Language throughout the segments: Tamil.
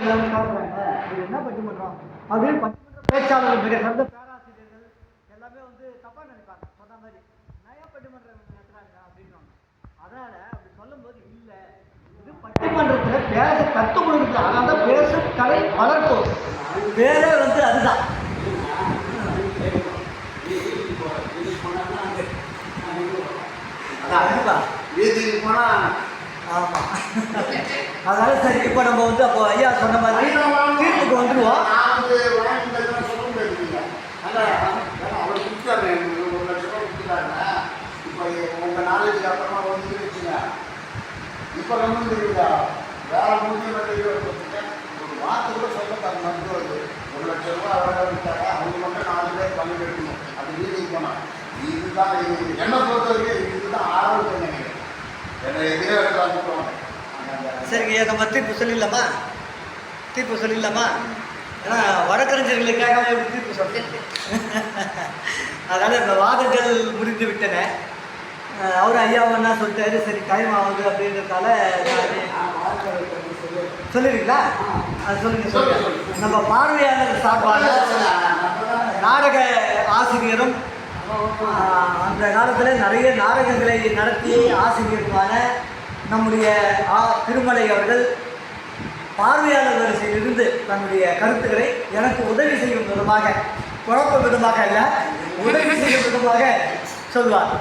கலக்குறாங்க. இது என்ன பட்டிமன்றம் அப்படின்னு பட்டிமன்ற பேச்சாளர்கள் மிக சிறந்த பேராசிரியர்கள். எல்லாமே வந்து தப்பா நினைப்பாங்க. சொன்ன மாதிரி நய பட்டிமன்றம் நடத்துறாங்க அப்படின்னுவாங்க. அதனால அப்படி சொல்லும்போது இல்ல இது பட்டிமன்றத்துல பேச கற்றுக் கொடுக்குறது அதனால தான் பேசும் கலை வளர்ப்பு பேரே வந்து அதுதான். அதான் வீதிக்கு போனால் ஆமா. அதனால சரி இப்போ நம்ம வந்து அப்போ ஐயா சொன்ன மாதிரி தீர்ப்புக்கு வந்துடுவோம் இப்போ தெரியுதா வேற மட்டும் ஒரு வார்த்தை கூட சொல்ல மருத்துவர் ஒரு லட்சம் ரூபாய் விட்டாங்க அவங்க மட்டும் நாலு பேர் பங்கு எடுக்கணும் அது வீட்டுக்கு போனாங்க இதுதான் இது என்னை பொறுத்த வரைக்கும் இதுதான் ஆரோக்கியம் நினைக்கிறேன் என்னை எதிரே எடுத்து சரிங்க நம்ம தீர்ப்பு சொல்லிடலாமா? தீர்ப்பு சொல்லிடலாமா? ஏன்னா வழக்கறிஞர்களுக்காக எப்படி தீர்ப்பு சொல்றது அதனால் இந்த வாதங்கள் முடிந்து விட்டன. அவர் அவரு ஐயா என்ன சொல்லிட்டாரு? சரி டைம் ஆகுது அப்படின்றதால நான் அது சொல்லுங்க சொல்லுங்க. நம்ம பார்வையாளர் சார்பாக நாடக ஆசிரியரும் அந்த காலத்தில் நிறைய நாடகங்களை நடத்தி ஆசிரியருமான நம்முடைய ஆ திருமலை அவர்கள் பார்வையாளர் வரிசையிலிருந்து தன்னுடைய கருத்துக்களை எனக்கு உதவி செய்யும் விதமாக குழப்ப விதமாக அல்ல உதவி செய்யும் விதமாக சொல்வார்.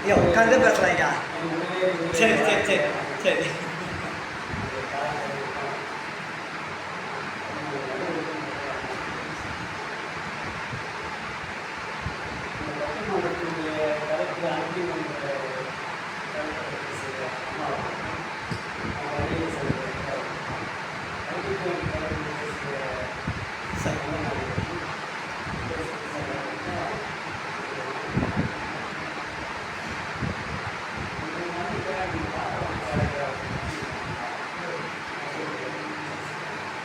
ஐயோ உட்காந்து பேசுகிறாங்க சரி சரி சரி சரி.